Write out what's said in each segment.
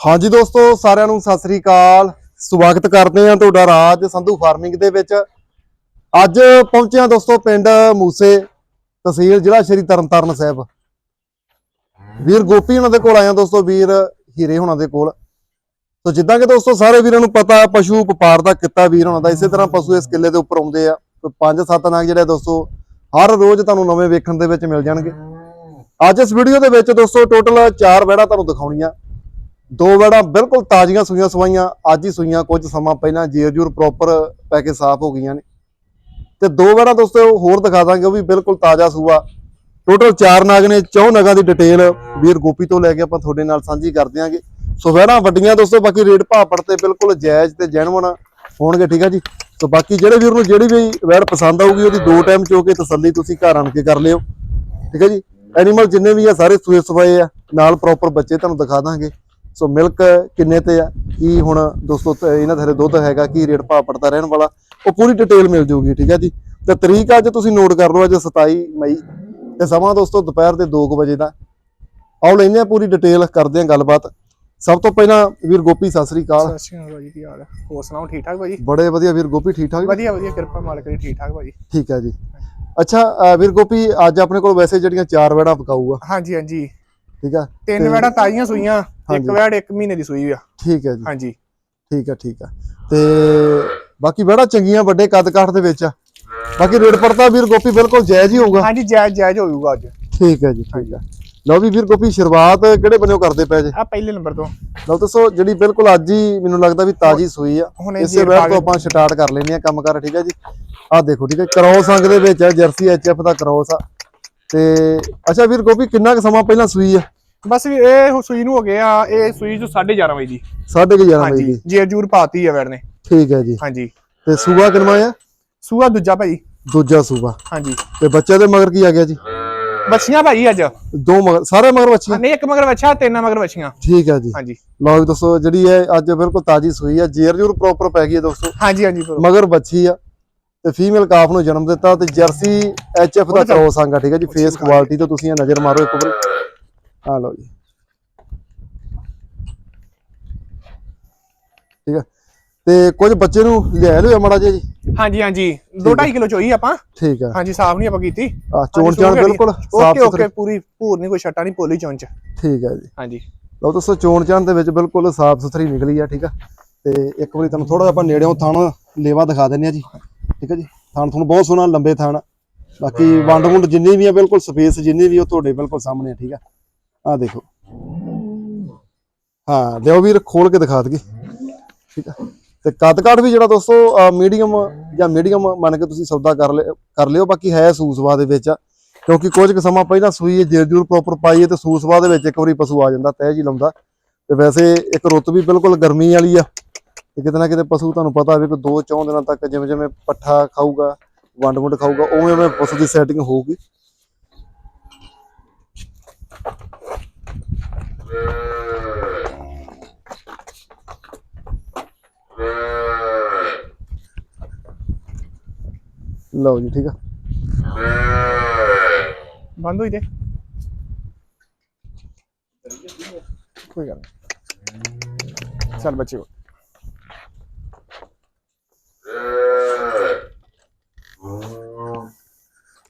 ਹਾਂਜੀ ਦੋਸਤੋ, ਸਾਰਿਆਂ ਨੂੰ ਸਤਿ ਸ੍ਰੀ ਅਕਾਲ। ਸਵਾਗਤ ਕਰਦੇ ਹਾਂ ਤੁਹਾਡਾ ਰਾਜ ਸੰਧੂ ਫਾਰਮਿੰਗ ਦੇ ਵਿੱਚ। ਅੱਜ ਪਹੁੰਚੇ ਹਾਂ ਦੋਸਤੋ, ਪਿੰਡ ਮੂਸੇ ਤਹਿਸੀਲ ਜ਼ਿਲ੍ਹਾ ਸ਼੍ਰੀ ਤਰਨਤਾਰਨ ਸਾਹਿਬ। ਵੀਰ ਗੋਪੀ ਉਹਨਾਂ ਦੇ ਕੋਲ ਆਇਆ ਦੋਸਤੋ, ਵੀਰ ਹੀਰੇ ਹੁਣਾਂ ਦੇ ਕੋਲ। ਸੋ ਜਿੱਦਾਂ ਕਿ ਦੋਸਤੋ, ਸਾਰੇ ਵੀਰਾਂ ਨੂੰ ਪਤਾ, ਪਸ਼ੂ ਵਪਾਰ ਦਾ ਕਿੱਤਾ ਵੀਰ ਉਹਨਾਂ ਦਾ। ਇਸੇ ਤਰ੍ਹਾਂ ਪਸ਼ੂ ਇਸ ਕਿੱਲੇ ਦੇ ਉੱਪਰ ਆਉਂਦੇ ਆ। ਪੰਜ ਸੱਤ ਨਾਗ ਜਿਹੜੇ ਦੋਸਤੋ, ਹਰ ਰੋਜ਼ ਤੁਹਾਨੂੰ ਨਵੇਂ ਵੇਖਣ ਦੇ ਵਿੱਚ ਮਿਲ ਜਾਣਗੇ। ਅੱਜ ਇਸ ਵੀਡੀਓ ਦੇ ਵਿੱਚ ਦੋਸਤੋ ਟੋਟਲ ਚਾਰ ਵੜਾ ਤੁਹਾਨੂੰ ਦਿਖਾਉਣੀਆਂ। ਦੋ ਵੜਾ ਬਿਲਕੁਲ ਤਾਜ਼ੀਆਂ ਸੂਈਆਂ ਸਵਾਈਆਂ, ਅੱਜ ਹੀ ਸੂਈਆਂ, ਕੁਝ ਸਮਾਂ ਪਹਿਲਾਂ ਜੇਰ ਜੂਰ ਪ੍ਰੋਪਰ ਪੈ ਕੇ ਸਾਫ਼ ਹੋ ਗਈਆਂ ਨੇ। ਤੇ ਦੋ ਵੜਾ ਦੋਸਤੋ ਹੋਰ ਦਿਖਾ ਦਾਂਗੇ, ਉਹ ਵੀ ਬਿਲਕੁਲ ਤਾਜ਼ਾ ਸੂਆ। ਟੋਟਲ ਚਾਰ ਨਾਗ ਨੇ, ਚੌ ਨਗਾਂ ਦੀ ਡਿਟੇਲ ਵੀਰ ਗੋਪੀ ਤੋਂ ਲੈ ਕੇ ਆਪਾਂ ਤੁਹਾਡੇ ਨਾਲ ਸਾਂਝੀ ਕਰ ਦਿਆਂਗੇ। ਸੋ ਵੜਾ ਵੱਡੀਆਂ ਦੋਸਤੋ, ਬਾਕੀ ਰੇਟ ਭਾਪੜ ਤੇ ਬਿਲਕੁਲ ਜਾਇਜ਼ ਤੇ ਜੈਨੂਨ ਹੋਣਗੇ, ਠੀਕ ਆ ਜੀ? ਸੋ ਬਾਕੀ ਜਿਹੜੇ ਵੀਰ ਨੂੰ ਜਿਹੜੀ ਵੀ ਵੈੜ ਪਸੰਦ ਆਊਗੀ, ਉਹਦੀ ਦੋ ਟਾਈਮ ਚੋ ਕੇ ਤਸੱਲੀ ਤੁਸੀਂ ਘਰ ਆਣ ਕੇ ਕਰ ਲਿਓ, ਠੀਕ ਹੈ ਜੀ? ਐਨੀਮਲ ਜਿੰਨੇ ਵੀ ਆ ਸਾਰੇ ਸੂਏ ਸਵਾਏ ਆ ਨਾਲ ਪ੍ਰੋਪਰ ਬੱਚੇ ਤੁਹਾਨੂੰ ਦਿਖਾ ਦਾਂਗੇ। ਸੋ ਮਿਲਕ ਕਿੰਨੇ ਤੇ ਆ? ਕੀ ਹੁਣ ਦੋਸਤੋ ਇਹਨਾਂ ਹਰੇ ਦੁੱਧ ਹੈਗਾ ਕੀ ਰੇਟ ਭਾਅ ਪੜਦਾ ਰਹਿਣ ਵਾਲਾ? ਉਹ ਪੂਰੀ ਡਿਟੇਲ ਮਿਲ ਜਾਊਗੀ ਠੀਕ ਹੈ ਜੀ? ਤੇ ਤਰੀਕ ਅੱਜ ਤੁਸੀਂ ਨੋਟ ਕਰ ਲਓ ਅੱਜ 27 ਮਈ। ਤੇ ਸਮਾਂ ਦੋਸਤੋ ਦੁਪਹਿਰ ਦੇ 2 ਵਜੇ ਦਾ। ਆਓ ਲੈਨੇ ਆ ਪੂਰੀ ਡਿਟੇਲ ਕਰਦੇ ਆ ਗੱਲਬਾਤ। ਸਭ ਤੋਂ ਪਹਿਲਾਂ ਵੀਰ ਗੋਪੀ ਸਤਿ ਸ੍ਰੀ ਅਕਾਲ। ਸਤਿ ਸ਼੍ਰੀ ਅਕਾਲ ਭਾਜੀ ਕੀ ਹਾਲ ਹੈ? ਹੋਰ ਸੁਣਾਓ ਠੀਕ ਠਾਕ ਭਾਜੀ? ਬੜੇ ਵਧੀਆ ਵੀਰ ਗੋਪੀ ਠੀਕ ਠਾਕ ਜੀ? ਵਧੀਆ ਵਧੀਆ ਕਿਰਪਾ ਮਾਲਕ ਦੀ ਠੀਕ ਠਾਕ ਭਾਜੀ। ਠੀਕ ਹੈ ਜੀ। ਅੱਛਾ ਵੀਰ ਗੋਪੀ ਅੱਜ ਆਪਣੇ ਕੋਲ ਵੈਸੇ ਜਿਹੜੀਆਂ ਚਾਰ ਵੜਾ ਪਕਾਊ ਆ ਹਾਂਜੀ ਹਾਂਜੀ। ਠੀਕ ਆ? ਤਿੰਨ ਵੈੜਾਂ ਤਾਜ਼ੀਆਂ ਸੂਈਆਂ ਇੱਕ। ਵੈੜ ਇੱਕ ਮਹੀਨੇ ਦੀ ਸੂਈ ਆ। ਠੀਕ ਹੈ ਜੀ। ਹਾਂਜੀ। ਠੀਕ ਆ ਠੀਕ ਆ। ਤੇ ਬਾਕੀ ਬੜਾ ਚੰਗੀਆਂ ਵੱਡੇ ਕੱਦ ਕਾਠ ਦੇ ਵਿੱਚ ਆ। ਬਾਕੀ ਰੇਟ ਪੜਤਾ ਵੀਰ ਗੋਪੀ ਬਿਲਕੁਲ ਜਾਇਜ਼ ਹੀ ਹੋਊਗਾ। ਹਾਂਜੀ ਜਾਇਜ਼ ਜਾਇਜ਼ ਹੋਊਗਾ ਅੱਜ। ਠੀਕ ਹੈ ਜੀ ਠੀਕ ਆ। ਲਓ ਵੀ ਵੀਰ ਗੋਪੀ ਸ਼ੁਰੂਆਤ ਕਿਹੜੇ ਬੰਨਿਓ ਕਰਦੇ ਪਏ ਜੇ? ਆ ਪਹਿਲੇ ਨੰਬਰ ਤੋਂ। ਲਓ ਦੱਸੋ ਜਿਹੜੀ ਬਿਲਕੁਲ ਅੱਜ ਹੀ ਮੈਨੂੰ ਲੱਗਦਾ ਵੀ ਤਾਜੀ ਸੂਈ ਆ। ਇਸੇ ਵੇਲੇ ਤੋਂ ਆਪਾਂ ਸਟਾਰਟ ਕਰ ਲੈਨੇ ਆ ਕੰਮ ਕਰ ਠੀਕ ਹੈ ਜੀ? ਆਹ ਦੇਖੋ ਠੀਕ ਹੈ ਕ੍ਰੋਸ ਅੰਗ ਦੇ ਵਿੱਚ ਆ ਜਰਸੀ ਐਚਐਫ ਦਾ ਕ੍ਰੋਸ ਆ। ਤੇ ਅੱਛਾ ਵੀਰ ਗੋਪੀ ਕਿੰਨਾ ਕੁ ਸਮਾਂ ਪਹਿਲਾਂ ਸੂਈ ਆ? ਬਸ ਵੀ ਇਹ ਸੂਈ ਨੂੰ ਹੋ ਗਿਆ ਇਹ ਸੂਈ ਜੋ 11:30 ਵਜੇ ਦੀ। 11:30 ਵਜੇ ਦੀ। ਜੇਰ ਜੂਰ ਪਾਤੀ ਆ ਨੇ। ਠੀਕ ਹੈ ਜੀ। ਹਾਂਜੀ। ਤੇ ਸੂਆ ਕਿੰਨਾ ਆ? ਸੂਆ ਦੂਜਾ ਭਾਈ। ਦੂਜਾ ਸੂਆ। ਹਾਂਜੀ। ਤੇ ਬੱਚੇ ਦੇ ਮਗਰ ਕੀ ਆ ਗਿਆ ਜੀ? ਬੱਚੀਆਂ ਭਾਈ ਅੱਜ? ਦੋ ਮਗਰ ਸਾਰੇ ਮਗਰ ਬੱਚੀਆਂ ਨਹੀਂ ਇੱਕ ਮਗਰ ਬੱਚਾ ਤਿੰਨ ਮਗਰ ਬੱਚੀਆਂ ਠੀਕ ਹੈ ਜੀ। ਹਾਂਜੀ। ਲਓ ਵੀ ਦੋਸਤੋ ਜਿਹੜੀ ਹੈ ਅੱਜ ਬਿਲਕੁਲ ਤਾਜੀ ਸੂਈ ਹੈ ਜੇਰ ਜੂਰ ਪ੍ਰੋਪਰ ਪੈ ਗਈ ਹੈ ਦੋਸਤੋ। ਹਾਂਜੀ ਹਾਂਜੀ ਮਗਰ ਬੱਚੀ ਆ ਤੇ ਫੀਮੇਲ ਕਾਫ ਨੂੰ ਜਨਮ ਦਿੱਤਾ ਤੇ ਜਰਸੀ ਐਚਐਫ ਦਾ ਕ੍ਰੋਸ ਆਂਗਾ ਠੀਕ ਹੈ ਜੀ ਫੇਸ ਕੁਆਲਿਟੀ ਤੋਂ ਤੁਸੀਂ ਇਹ ਨਜ਼ਰ ਮਾਰੋ ਇੱਕ ਵਾਰ। ਆ ਲਓ ਜੀ। ਠੀਕ ਹੈ। ਤੇ ਕੁਝ ਬੱਚੇ ਨੂੰ ਲਿਆ ਲਿਓ ਮੜਾ ਜੀ। ਹਾਂਜੀ ਹਾਂਜੀ। 2.5 ਕਿਲੋ ਚੋਈ ਆਪਾਂ। ਠੀਕ ਹੈ। ਹਾਂਜੀ ਸਾਫ਼ ਨਹੀਂ ਆਪਾਂ ਕੀਤੀ। ਆ ਚੋਣ ਚਾਣ ਬਿਲਕੁਲ ਸਾਫ਼ ਓਕੇ ਓਕੇ ਪੂਰੀ ਭੂਰ ਨਹੀਂ ਕੋਈ ਛੱਟਾ ਨਹੀਂ ਪੋਲੀ ਚੌਂਚ ਠੀਕ ਹੈ ਜੀ। ਹਾਂਜੀ। ਲਓ ਦੋਸਤੋ ਚੋਣ ਚਾਣ ਦੇ ਵਿੱਚ ਬਿਲਕੁਲ ਸਾਫ਼ ਸੁਥਰੀ ਨਿਕਲੀ ਆ ਠੀਕ ਆ। ਤੇ ਇੱਕ ਵਾਰੀ ਤੁਹਾਨੂੰ ਥੋੜਾ ਜਿਹਾ ਆਪਾਂ ਨੇੜਿਓਂ ਥਣ ਲੇਵਾ ਦਿਖਾ ਦਿੰਨੇ ਆ ਜੀ। ਠੀਕ ਆ ਜੀ। ਥਣ ਤੁਹਾਨੂੰ ਬਹੁਤ ਸੋਹਣਾ ਲੰਬੇ ਥਣ। ਬਾਕੀ ਵੰਡ ਵੁੰਡ ਜਿੰਨੀ ਵੀ ਆ ਬਿਲਕੁਲ ਸਪੇਸ ਜਿੰਨੀ ਵੀ ਉਹ ਤੁਹਾਡੇ ਬਿਲਕੁਲ ਸਾਹਮਣੇ ਆ ਠੀਕ ਆ। ਆ ਦੇਖੋ। ਹਾਂ ਲਿਓ ਵੀਰ ਖੋਲ ਕੇ ਦਿਖਾ ਦਈਏ। ਠੀਕ ਆ। ਤੇ ਕੱਦ ਕਾਠ ਵੀ ਜਿਹੜਾ ਦੋਸਤੋ ਮੀਡੀਅਮ ਜਾਂ ਮੀਡੀਅਮ ਮੰਨ ਕੇ ਤੁਸੀਂ ਸੌਦਾ ਕਰ ਲਿਓ ਕਰ ਲਿਓ, ਬਾਕੀ ਹੈ ਸੂਸਵਾ ਦੇ ਵਿੱਚ ਕਿਉਂਕਿ ਕੁਝ ਕੁ ਸਮਾਂ ਪਹਿਲਾਂ ਸੂਈ ਜੇਰ ਜੂਰ ਪ੍ਰੋਪਰ ਪਾਈਏ ਤੇ ਸੂਸਵਾ ਦੇ ਵਿੱਚ ਇੱਕ ਵਾਰੀ ਪਸ਼ੂ ਆ ਜਾਂਦਾ, ਤਹਿ ਜੀ ਲਾਉਂਦਾ। ਤੇ ਵੈਸੇ ਇੱਕ ਰੁੱਤ ਵੀ ਬਿਲਕੁਲ ਗਰਮੀ ਵਾਲੀ ਆ। ਤੇ ਕਿਤੇ ਨਾ ਕਿਤੇ ਪਸ਼ੂ ਤੁਹਾਨੂੰ ਪਤਾ ਹੋਵੇ ਕਿ ਦੋ ਚੌਂ ਦਿਨਾਂ ਤੱਕ ਜਿਵੇਂ ਜਿਵੇਂ ਪੱਠਾ ਖਾਊਗਾ ਵੰਡ ਵੁੰਡ ਖਾਊਗਾ, ਉਵੇਂ ਉਵੇਂ ਪਸ਼ੂ ਦੀ ਸੈਟਿੰਗ ਹੋਊਗੀ। ਲਓ ਜੀ ਠੀਕ ਆ। ਬੰਦ ਹੋਈ ਤੇ। ਕੋਈ ਗੱਲ ਨਹੀਂ। ਚੱਲ ਬੱਚਿਓ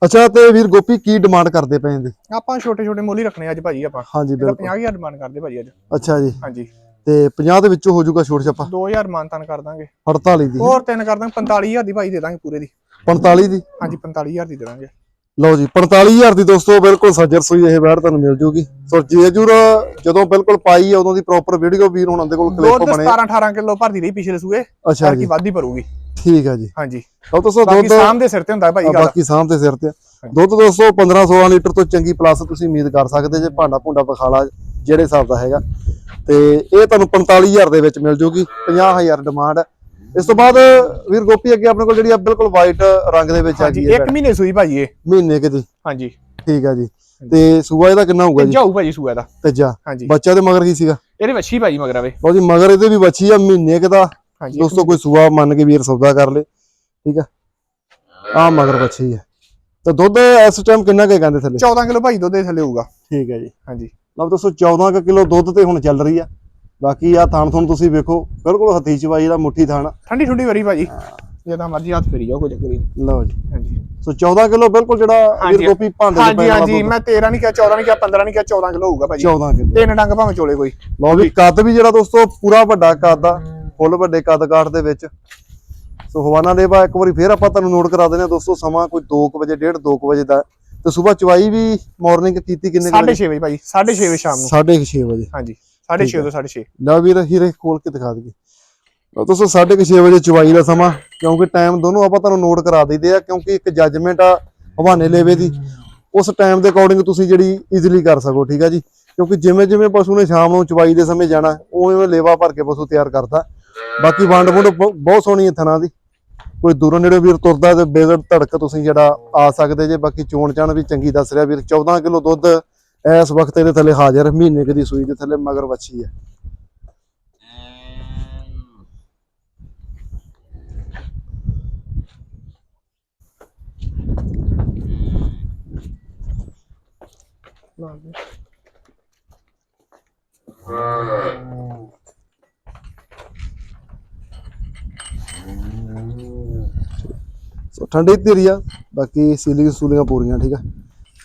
ਅੱਛਾ ਤੇ ਵੀਰ ਗੋਪੀ ਕੀ ਡਿਮਾਂਡ ਕਰਦੇ ਪਏ ਇਹਦੇ? ਆਪਾਂ ਛੋਟੇ ਛੋਟੇ ਮੁੱਲ ਰੱਖਣੇ ਅੱਜ ਭਾਜੀ ਆਪਾਂ। ਹਾਂਜੀ ਬਿਲਕੁਲ। 50000 ਡਿਮਾਂਡ ਕਰਦੇ ਭਾਜੀ ਅੱਜ। ਅੱਛਾ ਜੀ। ਹਾਂਜੀ। ਤੇ 50 ਦੇ ਵਿੱਚੋਂ ਹੋ ਜਾਊਗਾ ਛੋਟ ਛੱਪਾ? 2000 ਮਾਨਤਾਨ ਕਰ ਦਾਂਗੇ। 48 ਦੀ। ਹੋਰ ਤਿੰਨ ਕਰ ਦਾਂਗੇ 45000 ਦੀ ਭਾਈ ਦੇ ਦਾਂਗੇ ਪੂਰੇ ਦੀ। 45 ਦੀ? ਹਾਂਜੀ 45000 ਦੀ ਦੇ ਦਾਂਗੇ ਲਓ ਜੀ 45000 ਦੀ ਦੋਸਤੋ ਬਿਲਕੁਲ ਸੱਜਰ ਸੂਈ ਇਹ ਬੈੜ ਤੁਹਾਨੂੰ ਮਿਲ ਜੂਗੀ। ਸੋ ਜੇਜੂਰ ਜਦੋਂ ਬਿਲਕੁਲ ਪਾਈ ਹੈ ਉਦੋਂ ਦੀ ਪ੍ਰੋਪਰ ਵੀਡੀਓ ਵੀਰ ਹੁਣਾਂ ਦੇ ਕੋਲ ਕਲਿੱਪ ਬਣੇ। 17 18 ਕਿਲੋ ਭਰਦੀ ਰਹੀ ਪਿਛਲੇ ਸੂਏ ਅੱਛਾ ਜੀ। ਵਾਧੀ ਭਰੂਗੀ। ਠੀਕ ਹੈ ਜੀ। ਹਾਂਜੀ। ਲਓ ਦੋਸਤੋ ਬਾਕੀ ਦੁੱਧ ਸਾਹਮ ਦੇ ਸਿਰ ਤੇ ਹੁੰਦਾ ਭਾਈ ਆ, ਗੱਲ। ਬਾਕੀ ਸਾਹਮ ਦੇ ਸਿਰ ਤੇ। ਆ। ਦੁੱਧ ਦੋਸਤੋ 15 16 ਲੀਟਰ ਤੋਂ ਚੰਗੀ ਪਲੱਸ ਤੁਸੀਂ ਉਮੀਦ ਕਰ ਸਕਦੇ ਜੇ ਭਾਂਡਾ ਭੁੰਡਾ ਪਖਾਲਾ ਜਿਹੜੇ ਹਿਸਾਬ ਦਾ ਹੈਗਾ। ਤੇ ਇਹ ਤੁਹਾਨੂੰ 45000 ਦੇ ਵਿੱਚ ਮਿਲ ਜੂਗੀ 50000 ਡਿਮਾਂਡ ਇਸ ਤੋਂ ਬਾਅਦ ਵੀਰ ਗੋਪੀ ਅੱਗੇ ਆਪਣੇ ਕੋਲ ਜਿਹੜੀ ਆ ਬਿਲਕੁਲ ਵਾਈਟ ਰੰਗ ਦੇ ਵਿੱਚ ਆ ਗਈ ਹੈ ਇੱਕ ਮਹੀਨੇ ਸੂਈ ਭਾਜੀ ਇਹ। ਮਹੀਨੇ ਕਿਤੇ ਹਾਂਜੀ। ਠੀਕ ਆ ਜੀ। ਤੇ ਸੂਆ ਇਹਦਾ ਕਿੰਨਾ ਹੋਊਗਾ ਜੀ? ਜਾਊ ਭਾਜੀ ਸੂਆ ਦਾ ਤੀਜਾ ਹਾਂਜੀ। ਬੱਚਾ ਦੇ ਮਗਰ ਕੀ ਸੀਗਾ? ਇਹਦੇ ਵੱਛੀ ਭਾਜੀ ਮਗਰ ਆਵੇ। ਲਓ ਜੀ ਮਗਰ ਇਹਦੇ ਵੀ ਬੱਚੀ ਆ ਮਹੀਨੇ ਕੁ ਦਾ। ਹਾਂਜੀ ਦੋਸਤੋ ਕੋਈ ਸੂਆ ਮੰਨ ਕੇ ਵੀਰ ਸੌਦਾ ਕਰ ਲੇ। ਠੀਕ ਆ? ਆ ਮਗਰ ਬੱਚੀ ਆ। ਤੇ ਦੁੱਧ ਇਸ ਟਾਈਮ ਕਿੰਨਾ ਕੁ ਕਹਿੰਦੇ ਥੱਲੇ? 14 ਕਿਲੋ ਭਾਜੀ ਦੁੱਧ ਦੇ ਥੱਲੇ ਹੋਊਗਾ। ਠੀਕ ਹੈ ਜੀ। ਹਾਂਜੀ। ਲਓ ਦੋਸਤੋ 14 ਕਿਲੋ ਦੁੱਧ ਤੇ ਹੁਣ ਚੱਲ ਰਹੀ ਆ। ਬਾਕੀ ਆ ਥਣ ਥਣ ਤੁਸੀਂ ਵੇਖੋ ਬਿਲਕੁਲ ਹੱਥੀ ਚਵਾਈ ਦਾ ਮੁੱਠੀ ਥਣ ਠੰਡੀ ਠੰਡੀ ਵਰੀ ਭਾਜੀ। ਜਿੱਦਾਂ ਮਰਜ਼ੀ ਹੱਥ ਫੇਰੀ ਜਾਓ ਕੋਈ ਚੱਕਰ ਨਹੀਂ। ਲਓ ਜੀ। ਹਾਂਜੀ। ਸੋ 14 ਕਿਲੋ ਬਿਲਕੁਲ ਜਿਹੜਾ ਹਾਂਜੀ। ਵੀਰ ਗੋਪੀ ਭਾਂਡੇ ਦੇ ਹਾਂਜੀ ਪੈਣ ਹਾਂਜੀ ਦੁੱਧ। ਮੈਂ 13 ਨਹੀਂ ਕਿਹਾ 14 ਨਹੀਂ ਕਿਹਾ 15 ਨਹੀਂ ਕਿਹਾ 14 ਕਿਲੋ ਹੋਊਗਾ ਭਾਜੀ। 14 ਕਿਲੋ। ਤਿੰਨ ਡੰਗ ਭਾਵੇਂ ਚੋਲੇ ਕੋਈ। ਲਓ ਵੀ ਕੱਦ ਵੀ ਜਿਹੜਾ ਦੋਸਤੋ ਪੂਰਾ ਵੱਡਾ ਕੱਦ ਆ ਫੁੱਲ ਵੱਡੇ ਕੱਦ ਕਾਠ ਦੇ ਵਿੱਚ। ਸੋ ਹਵਾਨਾ ਲੇਵਾ ਇੱਕ ਵਾਰੀ ਫੇਰ ਆਪਾਂ ਤੁਹਾਨੂੰ ਨੋਟ ਕਰਾ ਦਿੰਦੇ ਹਾਂ ਦੋਸਤੋ ਸਮਾਂ ਕੋਈ 2 ਵਜੇ 1:30 2 ਵਜੇ ਦਾ। ਤੇ ਸਵੇਰ ਚਵਾਈ ਵੀ ਮਾਰਨਿੰਗ ਕੀਤੀ ਕਿੰਨੇ ਕੁ ਵਜੇ? 6:30 ਵਜੇ ਭਾਜੀ 6:30 ਵਜੇ ਸ਼ਾਮ ਨੂੰ। 6:30 ਵਜੇ। ਹਾਂਜੀ। 6:30 ਤੋਂ 6:30 ਲਓ ਵੀਰ ਹੀਰੇ ਖੋਲ ਕੇ ਦਿਖਾ ਦਈਏ। ਦੋਸਤੋ 6:30 ਵਜੇ ਚਵਾਈ ਦਾ ਸਮਾਂ ਕਿਉਂਕਿ ਟਾਈਮ ਦੋਨੋਂ ਆਪਾਂ ਤੁਹਾਨੂੰ ਨੋਟ ਕਰਾ ਦਈਦੇ ਆ ਕਿਉਂਕਿ ਇੱਕ ਜੱਜਮੈਂਟ ਆ ਹਵਾਨੇ ਲੇਵੇ ਦੀ। ਉਸ ਟਾਈਮ ਦੇ ਅਕੋਰਡਿੰਗ ਤੁਸੀਂ ਜਿਹੜੀ ਈਜ਼ੀਲੀ ਕਰ ਸਕੋ ਠੀਕ ਆ ਜੀ? ਕਿਉਂਕਿ ਜਿਵੇਂ ਜਿਵੇਂ ਪਸ਼ੂ ਨੇ ਸ਼ਾਮ ਨੂੰ ਚਵਾਈ ਦੇ ਸਮੇਂ ਜਾਣਾ ਉਵੇਂ ਉਵੇਂ ਲੇਵਾ ਭਰ ਕੇ ਪਸ਼ੂ ਤਿਆਰ ਕਰਦਾ। ਬਾਕੀ ਵੰਡ ਵੁੰਡ ਬਹੁ- ਬਹੁਤ ਸੋਹਣੀ ਹੈ ਥਣਾ ਦੀ। ਕੋਈ ਦੂਰੋਂ ਨੇੜੇ ਵੀਰ ਤੁਰਦਾ ਤੇ ਬੇਗੜ ਧੜਕ ਤੁਸੀਂ ਜਿਹੜਾ ਆ ਸਕਦੇ ਜੇ ਬਾਕੀ ਚੋਣ ਚਾਣ ਵੀ ਚੰਗੀ ਦੱਸ ਰਿਹਾ ਵੀਰ। 14 ਕਿਲੋ ਦੁੱਧ ਇਸ ਵਕਤ ਇਹਦੇ ਥੱਲੇ ਹਾਜ਼ਰ, ਮਹੀਨੇ ਕਦੀ ਸੂਈ ਦੇ ਥੱਲੇ ਮਗਰ ਵੱਛੀ ਹੈ। ਸੋ ਠੰਡੀ ਧੀਰੀ ਆ, ਬਾਕੀ ਸੀਲਿੰਗ ਸੂਲਿੰਗਾਂ ਪੂਰੀਆਂ, ਠੀਕ ਆ?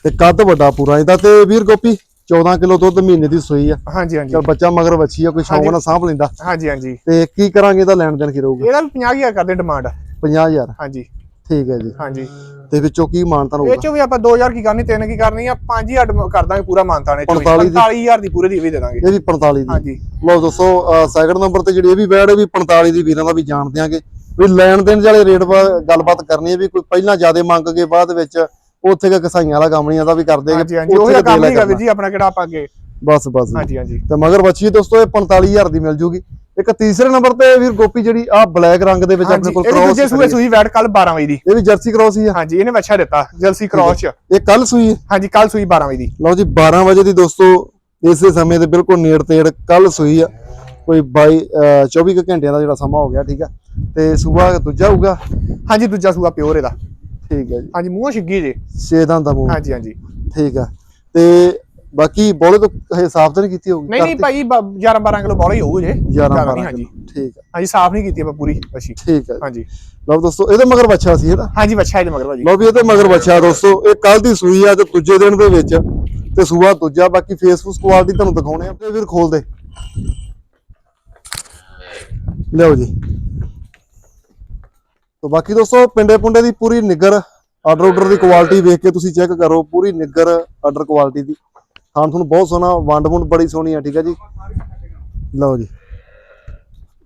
ਤੇ ਕੱਦ ਵੱਡਾ ਪੂਰਾ ਇਹਦਾ ਤੇ ਵੀਰ ਗੋਪੀ 14 ਕਿਲੋ ਦੁੱਧ ਮਹੀਨੇ ਦੀ ਸੂਈ ਆ। ਹਾਂਜੀ ਹਾਂਜੀ। ਚਲ ਬੱਚਾ ਮਗਰ ਵੱਛੀ ਆ ਕੋਈ ਸ਼ੌਂਕ ਨਾਲ ਸਾਂਭ ਲੈਂਦਾ। ਹਾਂਜੀ ਹਾਂਜੀ। ਤੇ ਕੀ ਕਰਾਂਗੇ ਇਹਦਾ ਲੈਣ ਦੇਣ ਕੀ ਰਹੂਗਾ? ਇਹਦਾ ਵੀ 50000 ਕਰਦੇ ਡਿਮਾਂਡ। 50000 ਹਾਂਜੀ। ਠੀਕ ਹੈ ਜੀ। ਹਾਂਜੀ। ਤੇ ਵਿੱਚੋਂ ਕੀ ਮਾਨਤਾ ਹੋਊਗਾ ਚੋਂ ਵੀ ਆਪਾਂ 2000 ਕੀ ਕਰਨੀ ਤਿੰਨ ਕੀ ਕਰਨੀ ਆ 5000 ਕਰ ਦਾਂਗੇ ਪੂਰਾ ਮਾਨਤਾ ਨੇ 45 ਦੀ। 45000 ਦੀ ਪੂਰੇ ਦੀ ਵੀ ਦੇ ਦਾਂਗੇ। ਇਹ ਵੀ 45 ਦੀ। ਹਾਂਜੀ। ਲਓ ਦੋਸਤੋ ਸੈਕਿੰਡ ਨੰਬਰ ਤੇ ਜਿਹੜੀ ਇਹ ਵੀ ਇਹ ਵੀ 45 ਦੀ ਵੀਰਾਂ ਦਾ ਵੀ ਜਾਣ ਦਿਆਂਗੇ। ਵੀ ਲੈਣ ਦੇਣ ਵਾਲੇ ਰੇਟ ਬਾ ਗੱਲਬਾਤ ਕਰਨੀ ਹੈ ਵੀ ਕੋਈ ਪਹਿਲਾਂ ਜ਼ਿਆਦਾ ਮੰਗ ਕੇ ਬਾਅਦ ਵਿੱਚ ਉੱਥੇ ਕਿ ਕਸਾਈਆਂ ਵਾਲਾ ਕੰਮ ਨਹੀਂ ਆਦਾ ਵੀ ਕਰਦੇ ਹਾਂਜੀ ਹਾਂਜੀ ਉਹ ਕੰਮ ਨਹੀਂ ਗਾ ਵੀਰ ਜੀ ਆਪਣਾ ਕਿਹੜਾ ਆਪਾਂ ਅੱਗੇ। ਬਸ ਬਸ। ਹਾਂਜੀ ਹਾਂਜੀ। ਤੇ ਮਗਰ ਬੱਚੀ ਦੋਸਤੋ ਇਹ 45000 ਦੀ ਮਿਲ ਜੂਗੀ। ਇੱਕ ਤੀਸਰੇ ਨੰਬਰ ਤੇ ਵੀਰ ਗੋਪੀ ਜਿਹੜੀ ਆ ਬਲੈਕ ਰੰਗ ਦੇ ਵਿੱਚ ਆਪਣੇ ਕੋਲ ਇਹ ਵੀ ਦੂਜੇ ਕ੍ਰੋਸ ਸੂਏ ਸੂਈ ਵੈਟ ਕੱਲ 12 ਵਜੇ ਦੀ। ਇਹ ਵੀ ਜਰਸੀ ਕ੍ਰੋਸ ਹੀ ਆ ਹਾਂਜੀ ਇਹਨੇ ਵੱਛਾ ਦਿੱਤਾ ਜਲਸੀ ਕ੍ਰੋਸ ਚ। ਇਹ ਕੱਲ ਸੂਈ ਹੈ। ਹਾਂਜੀ ਕੱਲ ਸੂਈ 12 ਵਜੇ ਦੀ। ਲਓ ਜੀ 12 ਵਜੇ ਦੀ ਦੋਸਤੋ ਇਸੇ ਸਮੇਂ ਦੇ ਬਿਲਕੁਲ ਨੇੜ ਤੇੜ ਕੱਲ ਸੂਈ ਆ। ਕੋਈ 22 ਅਹ 24 ਕੁ ਘੰਟਿਆਂ ਦਾ ਜਿਹੜਾ ਸਮਾਂ ਹੋ ਗਿਆ ਠੀਕ ਆ। ਤੇ ਸੂਆ ਦੂਜਾ ਹੋਊਗਾ? ਹਾਂਜੀ ਦੂਜਾ ਸੂਆ ਪਿਓਰ ਇਹਦਾ। ਠੀਕ ਹੈ ਜੀ। ਹਾਂਜੀ ਮੂੰਹ ਛਿੱਗੀ ਜੇ। ਛੇ ਦੰਦ ਦਾ ਮੂੰਹ। ਹਾਂਜੀ ਹਾਂਜੀ। ਠੀਕ ਆ। ਤੇ ਬਾਕੀ ਬੋਲੇ ਤੋਂ ਹਜੇ ਸਾਫ਼ ਤਾਂ ਨਹੀਂ ਕੀਤੀ ਹੋਊਗੀ? ਨਹੀਂ ਨਹੀਂ ਭਾਈ 11 12 ਕਿਲੋ ਬੋਲਾ ਹੀ ਹੋਊ ਜੇ। 11 ਜ਼ਿਆਦਾ 12 ਨਹੀਂ, ਹਾਂਜੀ। ਠੀਕ ਆ। ਹਾਂਜੀ ਸਾਫ਼ ਨਹੀਂ ਕੀਤੀ ਆਪਾਂ ਪੂਰੀ ਵੱਛੀ ਠੀਕ ਜੀ। ਹਾਂਜੀ। ਲਓ ਦੋਸਤੋ ਇਹਦੇ ਮਗਰ ਬੱਚਾ ਸੀ ਇਹਦਾ ਹਾਂਜੀ ਵੱਛਾ ਇਹਦੇ ਮਗਰ ਭਾਜੀ। ਲਓ ਵੀ ਇਹਦੇ ਮਗਰ ਬੱਚਾ ਦੋਸਤੋ। ਇਹ ਕੱਲ ਦੀ ਸੂਈ ਆ ਤੇ ਦੂਜੇ ਦਿਨ ਦੇ ਵਿੱਚ ਤੇ ਸੂਆ ਦੂਜਾ। ਬਾਕੀ ਫੇਸਬੁੱਕ ਕੁਆਲਿਟੀ ਤੁਹਾਨੂੰ ਦਿਖਾਉਣੇ ਆ ਤੇ ਵੀਰ ਖੋਲ ਦੇ ਲਿਓ ਜੀ। तो ਬਾਕੀ ਦੋਸਤੋ ਪਿੰਡੇ ਪੁੰਡੇ ਦੀ ਪੂਰੀ ਨਿੱਗਰ ਆਰਡਰ ਆਰਡਰ ਦੀ ਕੁਆਲਿਟੀ ਵੇਖ ਕੇ ਤੁਸੀਂ ਚੈੱਕ ਕਰੋ ਪੂਰੀ ਨਿੱਗਰ ਆਰਡਰ ਕੁਆਲਿਟੀ ਦੀ। ਹਾਂ ਤੁਹਾਨੂੰ ਬਹੁਤ ਸੋਹਣਾ ਵੰਡ ਵੁੰਡ ਬੜੀ ਸੋਹਣੀ ਆ ਠੀਕ ਹੈ ਜੀ? ਲਓ ਜੀ।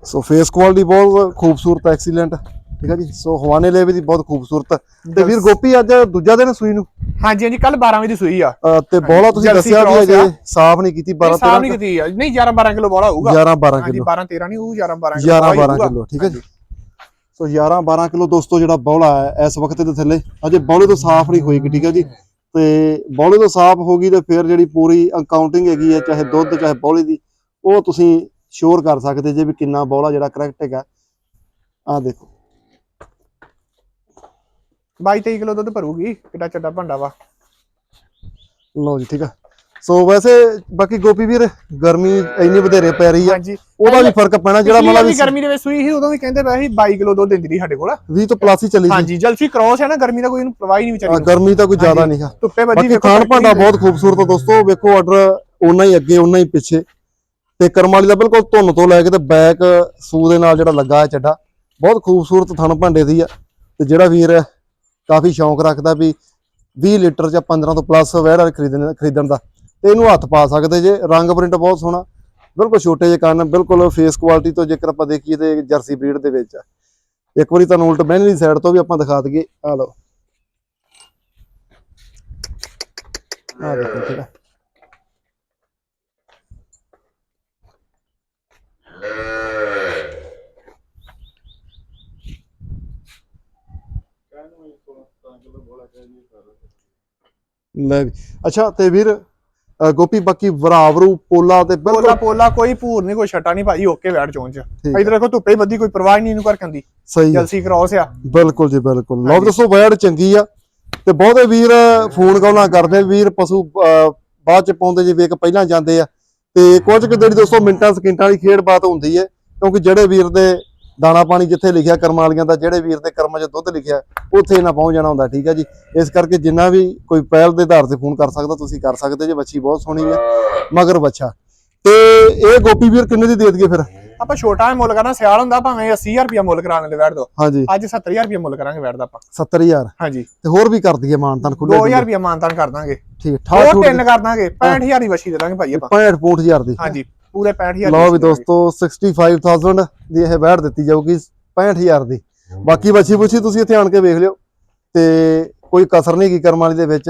ਸੋ ਫੇਸ ਕੁਆਲਿਟੀ ਬਹੁਤ ਖੂਬਸੂਰਤ ਐਕਸੀਲੈਂਟ ਠੀਕ ਹੈ ਜੀ? ਸੋ ਹਵਾਨੇ ਲੇਵੇ ਦੀ ਬਹੁਤ ਖੂਬਸੂਰਤ। ਤੇ ਵੀਰ ਗੋਪੀ ਅੱਜ ਦੂਜਾ ਦਿਨ ਸੂਈ ਨੂੰ? ਹਾਂਜੀ ਹਾਂਜੀ ਕੱਲ 12 ਵਜੇ ਦੀ ਸੂਈ ਆ। ਤੇ ਬੋਲਾ ਤੁਸੀਂ ਦੱਸਿਆ ਵੀ ਅਜੇ ਆ। ਸਾਫ਼ ਨਹੀਂ ਕੀਤੀ 12 ਸਾਫ਼ ਨਹੀਂ 13 ਕੀਤੀ ਆ। ਨਹੀਂ 11 12 ਕਿਲੋ ਬੋਲਾ ਹੋਊਗਾ। 11 12 ਹਾਂਜੀ ਕਿਲੋ। 12 13 ਨਹੀਂ ਹੋਊ 11 12 11 12 ਕਿਲੋ ਠੀਕ ਹੈ ਜੀ? ਸੋ 11 12 ਕਿਲੋ ਦੋਸਤੋ ਜਿਹੜਾ ਬੌਲਾ ਹੈ ਇਸ ਵਕਤ ਦੇ ਥੱਲੇ। ਅਜੇ ਬੌਲੇ ਤੋਂ ਸਾਫ਼ ਨਹੀਂ ਹੋਏਗੀ ਠੀਕ ਹੈ ਜੀ? ਤੇ ਬੌਲੇ ਤੋਂ ਸਾਫ਼ ਹੋਗੀ ਤੇ ਫਿਰ ਜਿਹੜੀ ਪੂਰੀ ਅਕਾਊਂਟਿੰਗ ਹੈਗੀ ਹੈ ਚਾਹੇ ਦੁੱਧ ਚਾਹੇ ਬੌਲੇ ਦੀ ਉਹ ਤੁਸੀਂ ਸ਼ੋਰ ਕਰ ਸਕਦੇ ਜੇ ਵੀ ਕਿੰਨਾ ਬੌਲਾ ਜਿਹੜਾ ਕਰੈਕਟ ਹੈਗਾ। ਆ ਦੇਖੋ। 22 23 ਕਿਲੋ ਦੁੱਧ ਭਰੂਗੀ ਕਿੱਡਾ ਚੱਡਾ ਭਾਂਡਾ ਵਾ। ਲਓ ਜੀ ਠੀਕ ਆ। ਸੋ ਵੈਸੇ ਬਾਕੀ ਗੋਪੀ ਵੀਰ ਗਰਮੀ ਇੰਨੀ ਵਧੇਰੇ ਪੈ ਰਹੀ ਆ। ਉਹਦਾ ਵੀ ਫ਼ਰਕ ਪੈਣਾ ਜਿਹੜਾ ਮਤਲਬ ਵਾਰੀ ਗਰਮੀ ਦੇ ਵਿੱਚ ਸੂਈ ਸੀ ਉਦੋਂ ਵੀ ਕਹਿੰਦੇ ਪਏ ਸੀ 22 ਕਿਲੋ ਦੁੱਧ ਦਿੰਦੀ ਰਹੀ ਸਾਡੇ ਕੋਲ। 20 ਤੋਂ ਪਲੱਸ ਹੀ ਚੱਲੀ ਸੀ। ਹਾਂਜੀ ਜਲਸੀ ਕ੍ਰੋਸ ਹੈ ਨਾ ਗਰਮੀ ਦਾ ਕੋਈ ਇਹਨੂੰ ਪਰਵਾਹ ਹੀ ਨਹੀਂ ਵਿਚਾਰੀ। ਗਰਮੀ ਤਾਂ ਕੋਈ ਜ਼ਿਆਦਾ ਨਹੀਂ ਹੈ ਧੁੱਪੇ ਵੱਜੀ ਖਾਣ ਭਾਂਡਾ ਬਹੁਤ ਖੂਬਸੂਰਤ ਆ ਦੋਸਤੋ ਵੇਖੋ ਆਰਡਰ ਓਨਾ ਹੀ ਅੱਗੇ ਓਨਾ ਹੀ ਪਿੱਛੇ। ਤੇ ਕਰਮ ਵਾਲੀ ਦਾ ਬਿਲਕੁਲ ਧੁੰਨ ਤੋਂ ਲੈ ਕੇ ਤੇ ਬੈਕ ਸੂ ਦੇ ਨਾਲ ਜਿਹੜਾ ਲੱਗਾ ਹੈ ਚੱਡਾ ਬਹੁਤ ਖੂਬਸੂਰਤ ਥਣ ਭਾਂਡੇ ਦੀ ਆ। ਤੇ ਜਿਹੜਾ ਵੀਰ ਕਾਫੀ ਸ਼ੌਂਕ ਰੱਖਦਾ ਵੀ 20 ਲੀਟਰ ਜਾਂ 15 ਤੋਂ ਪਲੱਸ ਵੈੜ ਖਰੀਦਣ ਖਰੀਦਣ ਦਾ। ਤੇ ਇਹਨੂੰ ਹੱਥ ਪਾ ਸਕਦੇ ਜੇ, ਰੰਗ ਪ੍ਰਿੰਟ ਬਹੁਤ ਸੋਹਣਾ। ਬਿਲਕੁਲ ਛੋਟੇ ਜਿਹੇ ਕੰਨ, ਬਿਲਕੁਲ ਫੇਸ ਕੁਆਲਿਟੀ ਤੋਂ ਜੇਕਰ ਆਪਾਂ ਦੇਖੀਏ ਤੇ ਜਰਸੀ ਬਰੀਡ ਦੇ ਵਿੱਚ। ਆ ਇੱਕ ਵਾਰੀ ਤੁਹਾਨੂੰ ਉਲਟ ਬਹਿਣੀ ਦੀ ਸਾਈਡ ਤੋਂ ਵੀ ਆਪਾਂ ਦਿਖਾ ਦਈਏ। ਆ ਲਓ। ਆ ਦੇਖੋ ਠੀਕ ਲੈ ਵੀ। ਅੱਛਾ, ਤੇ ਵੀਰ ਗੋਪੀ ਬਾਕੀ ਵਰਾਵਰੂ ਪੋਲਾ ਤੇ ਪੋਲਾ ਬਿਲਕੁਲ ਪੋਲਾ ਕੋਈ ਭੂਰ ਨਹੀਂ ਕੋਈ ਛਟਾ ਨਹੀਂ ਭਾਈ ਓਕੇ ਵੈੜ ਚੋਂ ਚ ਇਧਰ ਦੇਖੋ ਧੁੱਪੇ ਵੱਧੀ ਕੋਈ ਪਰਵਾਹ ਨਹੀਂ ਇਹਨੂੰ ਕਰ ਕੰਦੀ ਸਹੀ ਜਲਸੀ ਕ੍ਰੋਸ ਆ। ਬਿਲਕੁਲ ਜੀ ਬਿਲਕੁਲ। ਲਓ ਦੱਸੋ ਵੈੜ ਚੰਗੀ ਆ। ਤੇ ਬਹੁਤੇ ਵੀਰ ਫੋਨ ਕਾਲਾਂ ਕਰਦੇ ਵੀਰ ਪਸ਼ੂ ਬਾਅਦ ਚ ਪਾਉਂਦੇ ਜੇ ਵੇਖ ਪਹਿਲਾਂ ਜਾਂਦੇ ਆ। ਤੇ ਕੁਝ ਕੁ ਜਿਹੜੀ ਦੋਸਤੋ ਮਿੰਟਾਂ ਸਕਿੰਟਾਂ ਵਾਲੀ ਖੇਡ ਬਾਤ ਹੁੰਦੀ ਹੈ ਕਿਉਂਕਿ ਜਿਹੜੇ ਵੀਰ ਦੇ ਦਾਣਾ ਪਾਣੀ ਜਿੱਥੇ ਲਿਖਿਆ ਕਰਮ ਵਾਲੀਆਂ ਦਾ ਜਿਹੜੇ ਵੀਰ ਦੇ ਕਰਮਾਂ 'ਚ ਦੁੱਧ ਲਿਖਿਆ ਉੱਥੇ ਨਾ ਪਹੁੰਚ ਜਾਣਾ ਹੁੰਦਾ ਠੀਕ ਹੈ ਜੀ। ਇਸ ਕਰਕੇ ਜਿੰਨਾ ਵੀ ਕੋਈ ਪਹਿਲ ਦੇ ਆਧਾਰ ਤੇ ਫੋਨ ਕਰ ਸਕਦਾ ਤੁਸੀਂ ਕਰ ਸਕਦੇ ਜੇ ਬੱਚੀ ਬਹੁਤ ਸੋਹਣੀ ਹੈ ਮਗਰ ਬੱਚਾ ਤੇ ਇਹ ਗੋਪੀ ਵੀਰ ਕਿੰਨੇ ਦੀ ਦੇ ਦਈਏ ਫਿਰ? ਆਪਾਂ ਛੋਟਾ ਮੁੱਲ ਕਰਨਾ ਸਿਆਲ ਹੁੰਦਾ ਭਾਵੇਂ 80000 ਰੁਪਇਆ ਮੁੱਲ ਕਰਾਣ ਲੈ ਬੈਠ ਦੋ ਹਾਂਜੀ। ਅੱਜ 70000 ਰੁਪਇਆ ਮੁੱਲ ਕਰਾਂਗੇ ਬੈਠ ਦਾ ਆਪਾਂ। 70000 ਹਾਂਜੀ। ਤੇ ਹੋਰ ਵੀ ਕਰ ਦਈਏ ਮਾਨਤਾਨ ਖੁੱਲੇ 2000 ਰੁਪਇਆ ਮਾਨਤਾਨ ਕਰ ਦਾਂਗੇ। ਠੀਕ ਠਾਠ ਹੋਰ ਤਿੰਨ ਕਰ ਦਾਂਗੇ 65000 ਦੀ ਵਛੀ ਦੇ ਦਾਂਗੇ ਭਾਈ ਆਪਾਂ। 65 65000 ਦੀ। ਹਾਂਜੀ। ਪੂਰੇ 65000 ਲਓ ਵੀ ਦੋਸਤੋ 65000 ਦੀ ਇਹ ਬੈਠ ਦਿੱਤੀ ਜਾਊਗੀ 65000 ਦੀ। ਬਾਕੀ ਬੱਚੀ ਬੁੱਛੀ ਤੁਸੀਂ ਇੱਥੇ ਆਣ ਕੇ ਵੇਖ ਲਿਓ ਤੇ ਕੋਈ ਕਸਰ ਨਹੀਂ ਕੀ ਕਰਮ ਵਾਲੀ ਦੇ ਵਿੱਚ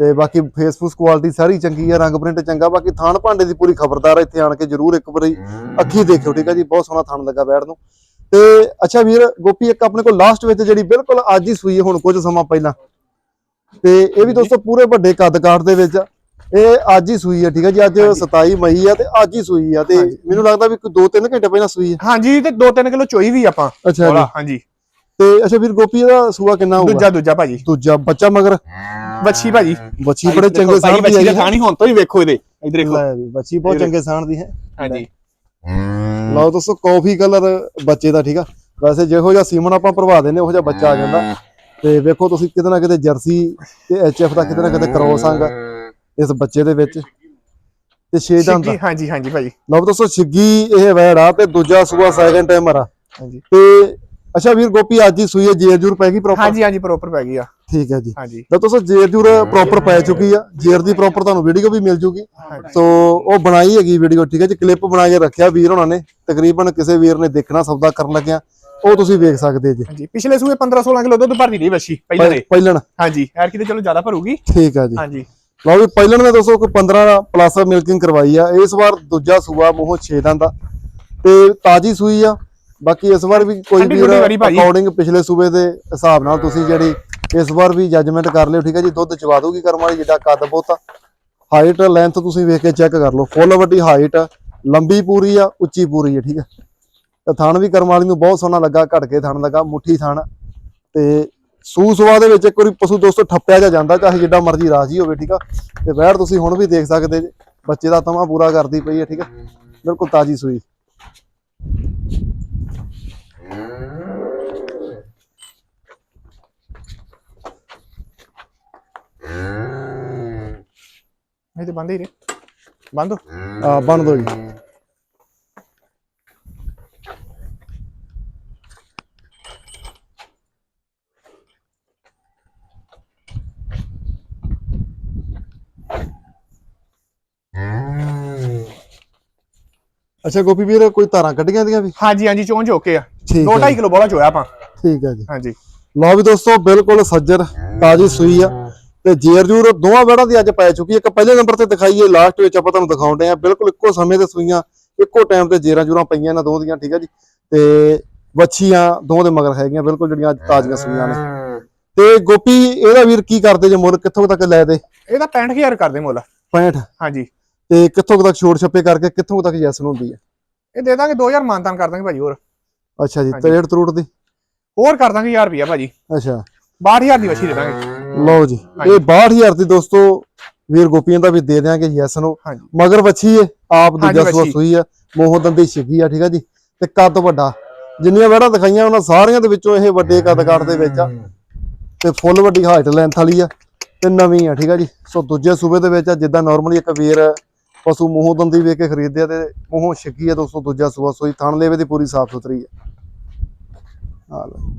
ਤੇ ਬਾਕੀ ਫੇਸਬੁੱਕ ਕੁਆਲਿਟੀ ਸਾਰੀ ਚੰਗੀ ਹੈ ਰੰਗ ਪ੍ਰਿੰਟ ਚੰਗਾ ਬਾਕੀ ਥਾਣ ਭਾਂਡੇ ਦੀ ਪੂਰੀ ਖਬਰਦਾਰ ਇੱਥੇ ਆਣ ਕੇ ਜਰੂਰ ਇੱਕ ਵਾਰੀ ਅੱਖੀ ਦੇਖਿਓ ਠੀਕ ਹੈ ਜੀ? ਬਹੁਤ ਸੋਹਣਾ ਥਾਣ ਲੱਗਾ ਬੈਠ ਨੂੰ। ਤੇ ਅੱਛਾ ਵੀਰ ਗੋਪੀ ਇੱਕ ਆਪਣੇ ਕੋਲ ਲਾਸਟ ਵਿੱਚ ਜਿਹੜੀ ਬਿਲਕੁਲ ਅੱਜ ਹੀ ਸੂਈ ਹੈ ਹੁਣ ਕੁਝ ਸਮਾਂ ਪਹਿਲਾਂ। ਤੇ ਇਹ ਵੀ ਦੋਸਤੋ ਪੂਰੇ ਵੱਡੇ ਕੱਦ ਕਾਠ ਦੇ ਵਿੱਚ ਇਹ ਅੱਜ ਹੀ ਸੂਈ ਹੈ ਠੀਕ ਹੈ ਜੀ? ਅੱਜ 27 ਮਈ ਆ ਤੇ ਅੱਜ ਹੀ ਸੂਈ ਆ ਤੇ। ਮੈਨੂੰ ਲੱਗਦਾ ਵੀ ਕੋਈ 2-3 ਘੰਟੇ ਪਹਿਲਾਂ ਸੂਈ ਹੈ ਹਾਂਜੀ ਤੇ 2-3 ਕਿਲੋ ਚੋਈ ਵੀ ਆਪਾਂ। ਅੱਛਾ ਜੀ। ਹਾਂਜੀ। ਤੇ ਅੱਛਾ ਵੀਰ ਗੋਪੀ ਦਾ ਸੂਆ ਕਿੰਨਾ ਹੋਊਗਾ? ਦੂਜਾ ਦੂਜਾ ਭਾਜੀ। ਦੂਜਾ ਬੱਚਾ ਮਗਰ? ਵੱਛੀ ਭਾਜੀ। ਬੱਚੀ ਬੜੇ ਚੰਗੇ ਸਾਹ ਦੀ ਹੈ ਥਾਣੀ ਹੁਣ ਤੋਂ ਹੀ ਵੇਖੋ ਇਹਦੇ। ਇਧਰ ਦੇਖੋ ਬੱਚੀ ਬਹੁਤ ਚੰਗੇ ਸਾਹ ਦੀ ਹੈ। ਹਾਂਜੀ। ਲਓ ਦੋਸਤੋ ਕਾਫੀ ਕਲਰ ਬੱਚੇ ਦਾ ਠੀਕ ਆ? ਵੈਸੇ ਜਿਹੋ ਜਿਹਾ ਸੀਮਨ ਆਪਾਂ ਭਰਵਾ ਦਿੰਨੇ ਉਹੋ ਜਿਹਾ ਬੱਚਾ ਆ ਜਾਂਦਾ। ਤੇ ਵੇਖੋ ਤੁਸੀਂ ਕਿਤੇ ਨਾ ਕਿਤੇ ਜਰਸੀ ਤੇ ਐਚਐਫ ਦਾ ਕਿਤੇ ਨਾ ਕਿਤੇ ਕ੍ਰੋਸ ਆਂਗਾ ਇਸ ਬੱਚੇ ਦੇ ਵਿੱਚ। ਤੇ ਛੇ ਦੰਦ ਛਿੱਗੀ ਹਾਂਜੀ ਹਾਂਜੀ ਭਾਜੀ ਲਓ ਦੋਸਤੋ ਛਿੱਗੀ ਇਹ ਵੈੜ ਆ ਤੇ ਦੂਜਾ ਸੂਆ ਸੈਕੰਡ ਟਾਈਮਰ ਆ। ਹਾਂਜੀ। ਤੇ ਅੱਛਾ ਵੀਰ ਗੋਪੀ ਅੱਜ ਹੀ ਸੂਈ ਜੇਰ ਜੂਰ ਪੈ ਗਈ ਪ੍ਰੋਪਰ ਹਾਂਜੀ ਹਾਂਜੀ ਪ੍ਰੋਪਰ ਪੈ ਗਈ ਆ। ਠੀਕ ਹੈ ਜੀ। ਹਾਂਜੀ। ਤਾਂ ਦੋਸਤੋ ਜੇਰ ਜੂਰ ਪ੍ਰੋਪਰ ਪੈ ਚੁੱਕੀ ਆ। ਜੇਰ ਦੀ ਪ੍ਰੋਪਰ ਤੁਹਾਨੂੰ ਵੀਡੀਓ ਵੀ ਮਿਲ ਜੂਗੀ। ਸੋ ਉਹ ਬਣਾਈ ਹੈਗੀ ਵੀਡੀਓ ਠੀਕ ਹੈ ਜੀ। ਕਲਿੱਪ ਬਣਾ ਕੇ ਰੱਖਿਆ ਵੀਰ ਉਹਨਾਂ ਨੇ। ਤਕਰੀਬਨ ਕਿਸੇ ਵੀਰ ਨੇ ਦੇਖਣਾ ਸੌਦਾ ਕਰਨ ਲੱਗਿਆ। ਉਹ ਤੁਸੀਂ ਵੇਖ ਸਕਦੇ ਜੀ। ਹਾਂਜੀ। ਪਿਛਲੇ ਸੂਏ 15-16 ਕਿਲੋ ਦੁੱਧ ਭਰਦੀ ਰਹੀ ਵੱਛੀ ਪਹਿਲਾਂ ਦੇ। ਪਹਿਲਣ। ਹਾਂਜੀ। ਐਰ ਕਿਤੇ ਚਲੋ ਜ਼ਿਆਦਾ ਭਰੂਗੀ। ਠੀਕ ਆ ਜੀ। ਹਾਂਜੀ। ਲਓ ਵੀ ਪਹਿਲਣ ਨੇ ਦੋਸਤੋ ਕੋਈ 15 ਪਲੱਸ ਮਿਲਕਿੰਗ ਕਰਵਾਈ ਆ। ਇਸ ਵਾਰ ਦੂਜਾ ਸੂਆ ਮੂੰਹੋਂ 6 ਦੰਦ ਦਾ ਤੇ ਤਾਜੀ ਸੂਈ ਆ। ਬਾਕੀ ਇਸ ਵਾਰ ਵੀ ਕੋਈ ਭਾਜੀ। ਅਕੋਰਡਿੰਗ ਪਿਛਲੇ ਸੂਬੇ ਦੇ ਹਿਸਾਬ ਨਾਲ ਤੁਸੀਂ ਜਿਹੜੀ ਇਸ ਵਾਰ ਵੀ ਜੱਜਮੈਂਟ ਕਰ ਲਿਓ ਠੀਕ ਹੈ ਜੀ? ਦੁੱਧ ਚਵਾ ਦੂਗੀ ਕਰਮ ਵਾਲੀ ਜਿੱਡਾ ਕੱਦ ਬਹੁਤਾ ਹਾਈਟ ਲੈਂਥ ਤੁਸੀਂ ਵੇਖ ਕੇ ਚੈੱਕ ਕਰ ਲਓ। ਫੁੱਲ ਵੱਡੀ ਹਾਈਟ ਲੰਬੀ ਪੂਰੀ ਆ ਉੱਚੀ ਪੂਰੀ ਆ ਠੀਕ ਹੈ ਤੇ ਥਣ ਵੀ ਕਰਮ ਵਾਲੀ ਨੂੰ ਬਹੁਤ ਸੋਹਣਾ ਲੱਗਾ ਘੜ ਕੇ ਥਣ ਲੱਗਾ ਮੁੱਠੀ ਥਣ। ਤੇ ਸੂ ਸਵਾ ਦੇ ਵਿੱਚ ਇੱਕ ਵਾਰੀ ਪਸ਼ੂ ਦੋਸਤੋ ਠੱਪਿਆ ਜਾ ਜਾਂਦਾ ਚਾਹੇ ਜਿੱਡਾ ਮਰਜ਼ੀ ਰਾਜੀ ਹੋਵੇ ਠੀਕ ਆ? ਤੇ ਵੈੜ ਤੁਸੀਂ ਹੁਣ ਵੀ ਦੇਖ ਸਕਦੇ ਜੇ ਬੱਚੇ ਦਾ ਤਮਾ ਪੂਰਾ ਕਰਦੀ ਪਈ ਹੈ ਠੀਕ ਹੈ ਬਿਲਕੁਲ ਤਾਜੀ ਸੂਈ। ਇਹ ਤੇ ਬੰਦ ਹੀ ਰੇ ਬੰਦ ਹੋ। ਆ ਬਣ ਦੋ ਜੀ ਅੱਛਾ ਗੋਪੀ ਵੀਰ ਕੋਈ ਧਾਰਾਂ ਕੱਢੀਆਂ ਦੀਆਂ ਵੀ? ਹਾਂਜੀ ਹਾਂਜੀ ਚੋਂ ਝੋਕੇ ਆ। ਠੀਕ 2.5 ਹੈ ਕਿਲੋ ਬੋਲਾ ਚੋਇਆ ਆਪਾਂ। ਠੀਕ ਹੈ ਜੀ। ਹਾਂਜੀ। ਲਓ ਵੀ ਦੋਸਤੋ ਬਿਲਕੁਲ ਸੱਜਰ ਤਾਜੀ ਸੂਈ ਆ। ਤੇ ਜੇਰ ਜੂਰ ਦੋਵਾਂ ਵੜਾਂ ਦੀ ਅੱਜ ਪੈ ਚੁੱਕੀ ਹੈ। ਇੱਕ ਪਹਿਲੇ ਨੰਬਰ ਤੇ ਦਿਖਾਈਏ ਲਾਸਟ ਵਿੱਚ ਆਪਾਂ ਤੁਹਾਨੂੰ ਦਿਖਾਉਂਦੇ ਆ। ਬਿਲਕੁਲ ਇੱਕੋ ਸਮੇਂ ਤੇ ਸੂਈਆਂ ਇੱਕੋ ਟਾਈਮ ਤੇ ਜੇਰਾਂ ਜੂਰਾਂ ਪਈਆਂ ਇਹਨਾਂ ਦੋ ਦੀਆਂ ਠੀਕ ਹੈ ਜੀ। ਤੇ ਵੱਛੀਆਂ ਦੋ ਦੇ ਮਗਰ ਹੈਗੀਆਂ ਬਿਲਕੁਲ ਜਿਹੜੀਆਂ ਅੱਜ ਤਾਜ਼ੀਆਂ ਸੂਈਆਂ ਨੇ। ਤੇ ਗੋਪੀ ਇਹਦਾ ਵੀਰ ਕੀ ਕਰਦੇ ਜੇ ਮੁੱਲ? ਕਿੱਥੋਂ ਤੱਕ ਲੈ ਦੇ? ਇਹਦਾ 65000 ਕਰਦੇ ਮੁੱਲ। 65 ਹਾਂਜੀ। ਤੇ ਕਿੱਥੋਂ ਕੁ ਤੱਕ ਛੋੜ ਛੱਪੇ ਕਰਕੇ ਕਿੱਥੋਂ ਕੁ ਤੱਕ ਯੈਸ ਹੁੰਦੀ ਹੈ? ਇਹ ਦੇ ਦਾਂਗੇ 2000 ਮਾਨਤਾਨ ਕਰ ਦਾਂਗੇ ਭਾਜੀ ਹੋਰ। ਅੱਛਾ ਜੀ ਹਾਂਜੀ। ਤਰੇੜ ਤਰੂੜ ਦੀ? ਹੋਰ ਕਰ ਦਾਂਗੇ 1000 ਰੁਪਇਆ ਭਾਜੀ। ਅੱਛਾ। 62000 ਦੀ ਵਛੀ ਦੇ ਦਾਂਗੇ। ਲਓ ਜੀ ਹਾਂਜੀ। ਇਹ 62000 ਦੀ ਦੋਸਤੋ ਵੀਰ ਗੋਪੀਆਂ ਦਾ ਵੀ ਦੇ ਦਿਆਂਗੇ ਯੈਸ ਨੂੰ। ਹਾਂਜੀ। ਮਗਰ ਵੱਛੀ ਏ ਆਪ ਹਾਂਜੀ, ਦੂਜਾ ਸੂਆ ਵੱਛੀ। ਸੂਈ ਆ ਮੋਹ ਦੰਦੀ ਛਿੱਗੀ ਆ ਠੀਕ ਆ ਜੀ। ਤੇ ਕੱਦ ਵੱਡਾ। ਜਿੰਨੀਆਂ ਵੜਾ ਦਿਖਾਈਆਂ ਉਹਨਾਂ ਸਾਰੀਆਂ ਦੇ ਵਿੱਚੋਂ ਇਹ ਵੱਡੇ ਕੱਦ ਕਾਠ ਦੇ ਵਿੱਚ ਆ। ਤੇ ਫੁੱਲ ਵੱਡੀ ਹਾਈਟ ਲੈਂਥ ਵਾਲੀ ਆ ਤੇ ਨਵੀਂ ਆ ਠੀਕ ਆ ਜੀ। ਸੋ ਦੂਜੇ ਸੂਬੇ ਦੇ ਵਿੱਚ ਆ ਜਿੱਦਾਂ ਨਾਰਮਲੀ ਇੱਕ ਵੀਰ ਪਸ਼ੂ ਮੂੰਹੋਂ ਦੰਦੀ ਵੇਖ ਕੇ ਖਰੀਦਦੇ ਆ ਤੇ ਮੋਹ ਛਿੱਕੀ ਆ ਦੋਸਤੋ, ਦੂਜਾ ਸੂਆ ਸੂਈ, ਥਣ ਲੇਵੇ ਦੀ ਪੂਰੀ ਸਾਫ਼ ਸੁਥਰੀ ਆ। ਆ ਲਓ।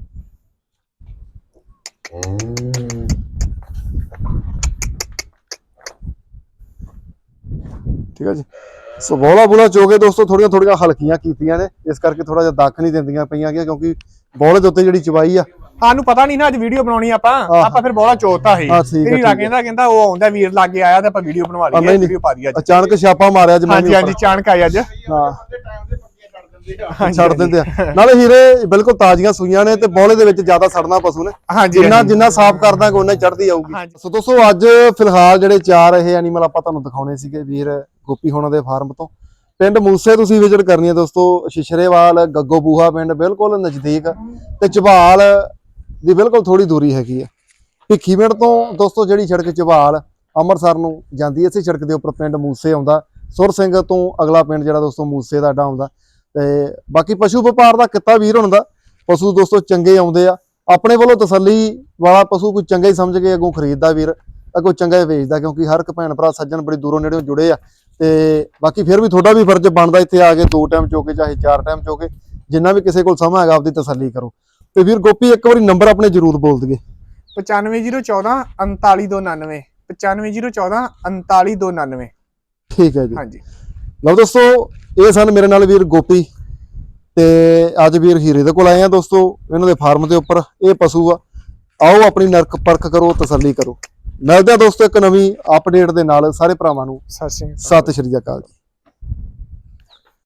ਠੀਕ ਹੈ ਜੀ? ਸੋ ਬੋਲਾ ਬੋਲਾ ਚੋਗੇ ਦੋਸਤੋ, ਥੋੜੀਆਂ ਥੋੜੀਆਂ ਹਲਕੀਆਂ ਕੀਤੀਆਂ ਨੇ, ਇਸ ਕਰਕੇ ਥੋੜਾ ਜਿਹਾ ਦੱਖ ਨਹੀਂ ਦਿੰਦੀਆਂ ਪਈਆਂ ਗਿਆ, ਕਿਉਂਕਿ ਬੋਲੇ ਦੇ ਉੱਤੇ ਜਿਹੜੀ ਚਵਾਈ ਆ ਸਾਨੂੰ ਪਤਾ ਨਹੀਂ ਨਾ ਅੱਜ ਵੀਡੀਓ ਬਣਾਉਣੀ ਆਪਾਂ। ਆਪਾਂ ਫਿਰ ਬੋਲਾ ਚੋਤਾ ਸੀ। ਤੇਰੀ ਠੀਕ ਲਾ ਹੈ। ਕਹਿੰਦਾ ਉਹ ਆਉਂਦਾ ਵੀਰ ਲਾਗੇ ਆਇਆ ਤੇ ਆਪਾਂ ਵੀਡੀਓ ਬਣਵਾ ਲਈਏ। ਵੀਡੀਓ ਪਾ ਦੀ ਅੱਜ। ਅਚਾਨਕ ਛਾਪਾ ਮਾਰਿਆ ਜਮਾਨੀ ਹਾਂਜੀ ਹਾਂਜੀ ਚਾਣਕ ਆਈ ਅੱਜ। ਹਾਂ। ਛੱਡ ਦਿੰਦੇ ਆ। ਨਾਲੇ ਹੀਰੇ ਬਿਲਕੁਲ ਤਾਜ਼ੀਆਂ ਸੂਈਆਂ ਨੇ ਤੇ ਬੋਲੇ ਦੇ ਵਿੱਚ ਜ਼ਿਆਦਾ ਸੜਨਾ ਪਸ਼ੂ ਨੇ। ਜਿੰਨਾ। ਜਿੰਨਾ ਸਾਫ਼ ਕਰਦਾਂਗੇ ਉਹਨਾਂ ਚੜਦੀ ਆਊਗੀ। ਸੋ ਦੋਸਤੋ ਅੱਜ ਫਿਲਹਾਲ ਜਿਹੜੇ ਚਾਰ ਇਹ ਐਨੀਮਲ ਆਪਾਂ ਤੁਹਾਨੂੰ ਦਿਖਾਉਣੇ ਸੀਗੇ ਵੀਰ ਗੋਪੀ ਹੋਣਾ ਦੇ ਫਾਰਮ ਤੋਂ। ਪਿੰਡ ਮੂਸੇ ਤੁਸੀਂ ਵਿਜ਼ਿਟ ਕਰਨੀ ਹੈ ਦੋਸਤੋ ਸ਼ਿਸ਼ਰੇਵਾਲ ਗੱਗੋ ਬੂਹਾ ਪਿੰਡ ਬਿਲਕੁਲ ਨਜ਼ਦੀਕ। ਤੇ ਝਬਾਲ ਦੀ ਬਿਲਕੁਲ ਥੋੜੀ ਦੂਰੀ ਹੈਗੀ ਹੈ ਭਿੱਖੀਵਿੰਡ ਤੋਂ ਦੋਸਤੋ ਜਿਹੜੀ ਸੜਕ ਝਬਾਲ ਅੰਮ੍ਰਿਤਸਰ ਨੂੰ ਜਾਂਦੀ ਹੈ, ਇਸੇ ਸੜਕ ਦੇ ਉੱਪਰ ਪਿੰਡ ਮੂਸੇ ਆਉਂਦਾ। ਸੁਰ ਸਿੰਘ ਤੋਂ ਅਗਲਾ ਪਿੰਡ ਜਿਹੜਾ ਦੋਸਤੋ ਮੂਸੇ ਦਾ ਅੱਡਾ ਆਉਂਦਾ। ਤੇ ਬਾਕੀ ਪਸ਼ੂ ਵਪਾਰ ਦਾ ਕਿੱਤਾ ਵੀਰ ਹੁੰਦਾ। ਪਸ਼ੂ ਦੋਸਤੋ ਚੰਗੇ ਆਉਂਦੇ ਆ। ਆਪਣੇ ਵੱਲੋਂ ਤਸੱਲੀ ਵਾਲਾ ਪਸ਼ੂ ਕੋਈ ਚੰਗਾ ਹੀ ਸਮਝ ਕੇ ਅੱਗੋਂ ਖਰੀਦਦਾ ਵੀਰ। ਅੱਗੋਂ ਚੰਗਾ ਹੀ ਵੇਚਦਾ ਕਿਉਂਕਿ ਹਰ ਇੱਕ ਭੈਣ ਭਰਾ ਸੱਜਣ ਬੜੀ ਦੂਰੋਂ ਨੇੜਿਓਂ ਜੁੜੇ ਆ। ਤੇ ਬਾਕੀ ਫਿਰ ਵੀ ਤੁਹਾਡਾ ਵੀ ਫਰਜ਼ ਬਣਦਾ ਇੱਥੇ ਆ ਕੇ ਦੋ ਟਾਈਮ ਚੋਕੇ, ਚਾਹੇ ਚਾਰ ਟਾਈਮ ਚੋਕੇ। ਜਿੰਨਾ ਵੀ ਕਿਸੇ ਕੋਲ ਸਮਾਂ ਹੈਗਾ, ਆਪਦੀ ਤਸੱਲੀ ਕਰੋ। ਤੇ ਵੀਰ ਗੋਪੀ ਇੱਕ ਵਾਰੀ ਨੰਬਰ ਆਪਣੇ ਜ਼ਰੂਰ ਬੋਲ ਦਈਏ। 95014 39299 95014 39299 ਠੀਕ ਹੈ ਜੀ। ਹਾਂਜੀ। ਲਓ ਦੋਸਤੋ ਇਹ ਸਨ ਮੇਰੇ ਨਾਲ ਵੀਰ ਗੋਪੀ ਤੇ ਅੱਜ ਵੀਰ ਹੀਰੇ ਦੇ ਕੋਲ ਆਏ ਆ ਦੋਸਤੋ ਇਹਨਾਂ ਦੇ ਫਾਰਮ ਦੇ ਉੱਪਰ। ਇਹ ਪਸ਼ੂ ਆ। ਆਓ ਆਪਣੀ ਨਰਕ ਪਰਖ ਕਰੋ ਤਸੱਲੀ ਕਰੋ। ਮਿਲਦੇ ਆ ਦੋਸਤੋ ਇੱਕ ਨਵੀਂ ਅਪਡੇਟ ਦੇ ਨਾਲ ਸਾਰੇ ਭਰਾਵਾਂ ਨੂੰ। ਸਤਿ ਸ਼੍ਰੀ ਅਕਾਲ। ਸਤਿ ਸ਼੍ਰੀ ਅਕਾਲ ਜੀ।